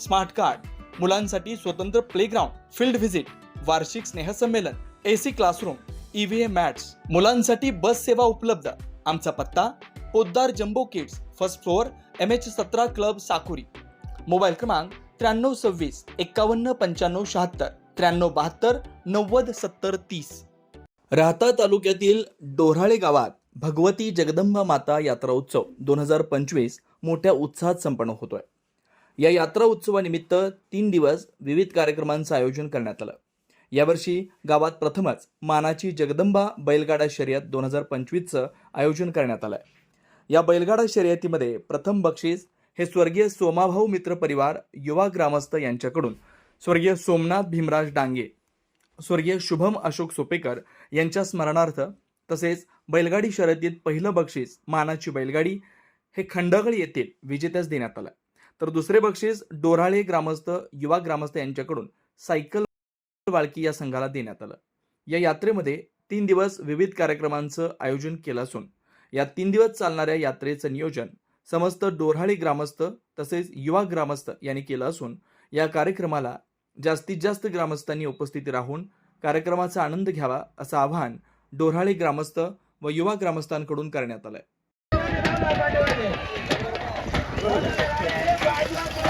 Smart card मुलांसाठी स्वतंत्र playground field visit वार्षिक स्नेहसंमेलन एसी क्लासरूम ईव्हीएम मॅट्स मुलांसाठी बस सेवा उपलब्ध. आमचा पत्ता Podar jumbo kids first floor M H सतरा क्लब साकुरी. मोबाईल क्रमांक त्र्याण्णव सव्वीस एक्कावन्न पंच्याण्णव शहात्तर त्र्याण्णव बहात्तर नव्वद सत्तर तीस. राहता तालुक्यातील डोराळे गावात भगवती जगदंबा माता यात्रा उत्सव दोन हजार पंचवीस मोठ्या उत्साहात संपन्न होतोय. या यात्रा उत्सवानिमित्त तीन दिवस विविध कार्यक्रमांचं आयोजन करण्यात आलं. यावर्षी गावात प्रथमच मानाची जगदंबा बैलगाडा शर्यत दोन हजार पंचवीसचं आयोजन करण्यात आलं या बैलगाडा शर्यतीमध्ये प्रथम बक्षीस हे स्वर्गीय सोमाभाऊ मित्र परिवार युवा ग्रामस्थ यांच्याकडून स्वर्गीय सोमनाथ भीमराज डांगे स्वर्गीय शुभम अशोक सोपेकर यांच्या स्मरणार्थ तसेच बैलगाडी शर्यतीत पहिलं बक्षीस मानाची बैलगाडी हे खंडगड येथील विजेत्यास देण्यात आलं. तर दुसरे बक्षीस डोराळे ग्रामस्थ युवा ग्रामस्थ यांच्याकडून सायकल वाळकी या संघाला देण्यात आलं. या यात्रेमध्ये तीन दिवस विविध कार्यक्रमांचं आयोजन केलं असून या तीन दिवस चालणाऱ्या यात्रेचं नियोजन समस्त डोराळे ग्रामस्थ तसेच युवा ग्रामस्थ यांनी केलं असून या कार्यक्रमाला जास्तीत जास्त ग्रामस्थांनी उपस्थिती राहून कार्यक्रमाचा आनंद घ्यावा असं आवाहन डोराळे ग्रामस्थ व युवा ग्रामस्थांकडून करण्यात आलंय. Vai, vai, vai, vai.